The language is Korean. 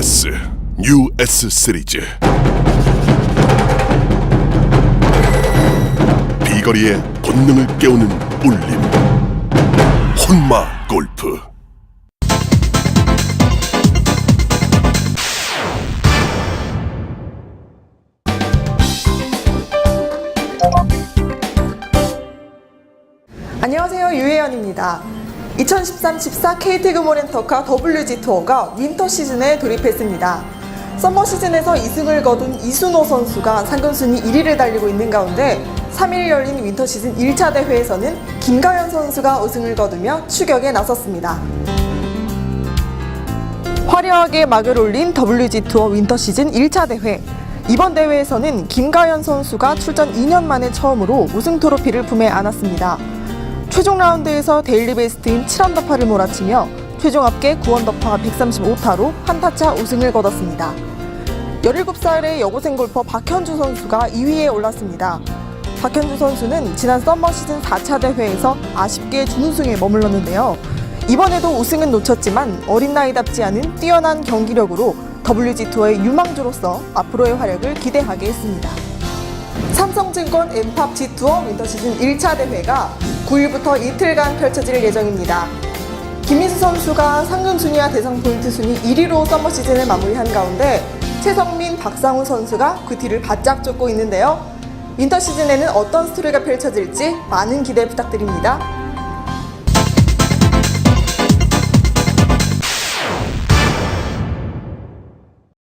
S 뉴 S 시리즈. 비거리의 본능을 깨우는 울림. 혼마 골프. 안녕하세요. 유혜연입니다. 2013-14 KTG 모렌터카 WG 투어가 윈터 시즌에 돌입했습니다. 서머 시즌에서 2승을 거둔 이순호 선수가 상금 순위 1위를 달리고 있는 가운데 3일 열린 윈터 시즌 1차 대회에서는 김가연 선수가 우승을 거두며 추격에 나섰습니다. 화려하게 막을 올린 WG 투어 윈터 시즌 1차 대회. 이번 대회에서는 김가연 선수가 출전 2년 만에 처음으로 우승 트로피를 품에 안았습니다. 최종 라운드에서 데일리 베스트인 7언더파를 몰아치며 최종 합계 9언더파 135타로 한타차 우승을 거뒀습니다. 17살의 여고생 골퍼 박현주 선수가 2위에 올랐습니다. 박현주 선수는 지난 썸머 시즌 4차 대회에서 아쉽게 준우승에 머물렀는데요. 이번에도 우승은 놓쳤지만 어린 나이답지 않은 뛰어난 경기력으로 WG 투어의 유망주로서 앞으로의 활약을 기대하게 했습니다. 삼성증권 엠팝 G투어 윈터 시즌 1차 대회가 9일부터 이틀간 펼쳐질 예정입니다. 김민수 선수가 상금 순위와 대상 포인트 순위 1위로 서머 시즌을 마무리한 가운데 최성민, 박상우 선수가 그 뒤를 바짝 쫓고 있는데요. 윈터 시즌에는 어떤 스토리가 펼쳐질지 많은 기대 부탁드립니다.